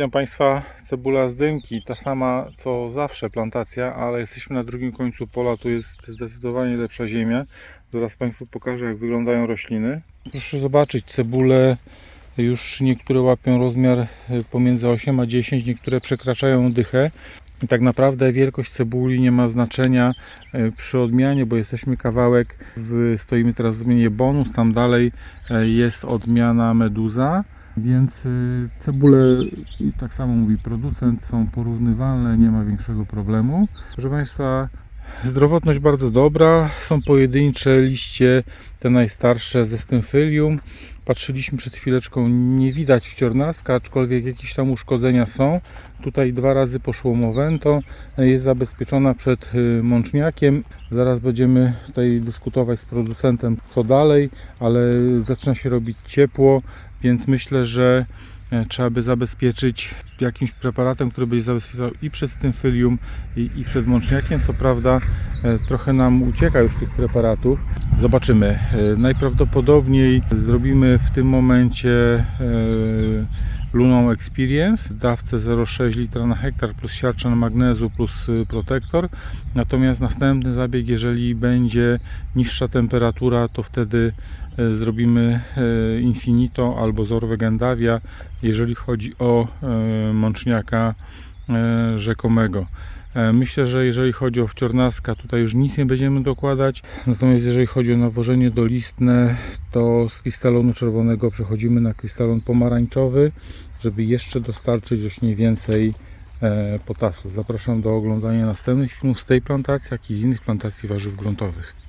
Witam Państwa, cebula z dymki, ta sama co zawsze plantacja, ale jesteśmy na drugim końcu pola, tu jest zdecydowanie lepsza ziemia. Zaraz Państwu pokażę jak wyglądają rośliny. Proszę zobaczyć, cebule już niektóre łapią rozmiar y, pomiędzy 8 a 10, niektóre przekraczają dychę. I tak naprawdę wielkość cebuli nie ma znaczenia y, przy odmianie, bo jesteśmy kawałek, w, stoimy teraz w odmianie bonus, tam dalej y, jest odmiana meduza. Więc y, cebule, i tak samo mówi producent, są porównywalne, nie ma większego problemu. Proszę Państwa, zdrowotność bardzo dobra. Są pojedyncze liście, te najstarsze ze stymfylium. Patrzyliśmy przed chwileczką, nie widać wciornaska, aczkolwiek jakieś tam uszkodzenia są. Tutaj dwa razy poszło mowento, jest zabezpieczona przed y, mączniakiem. Zaraz będziemy tutaj dyskutować z producentem co dalej, ale zaczyna się robić ciepło, więc myślę, że trzeba by zabezpieczyć jakimś preparatem, który będzie zabezpieczał i przed stymfylium i, i przed mączniakiem. Co prawda e, trochę nam ucieka już tych preparatów. Zobaczymy. E, Najprawdopodobniej zrobimy w tym momencie e, Luną Experience dawce 0,6 litra na hektar plus siarczan magnezu plus y, protektor. Natomiast następny zabieg, jeżeli będzie niższa temperatura, to wtedy e, zrobimy e, Infinito albo Zorwę Gandavia, jeżeli chodzi o e, mączniaka e, rzekomego. E, Myślę, że jeżeli chodzi o wciornaska, tutaj już nic nie będziemy dokładać. Natomiast jeżeli chodzi o nawożenie dolistne, to z krystalonu czerwonego przechodzimy na krystalon pomarańczowy, żeby jeszcze dostarczyć rośnie więcej e, potasu. Zapraszam do oglądania następnych filmów z tej plantacji, jak i z innych plantacji warzyw gruntowych.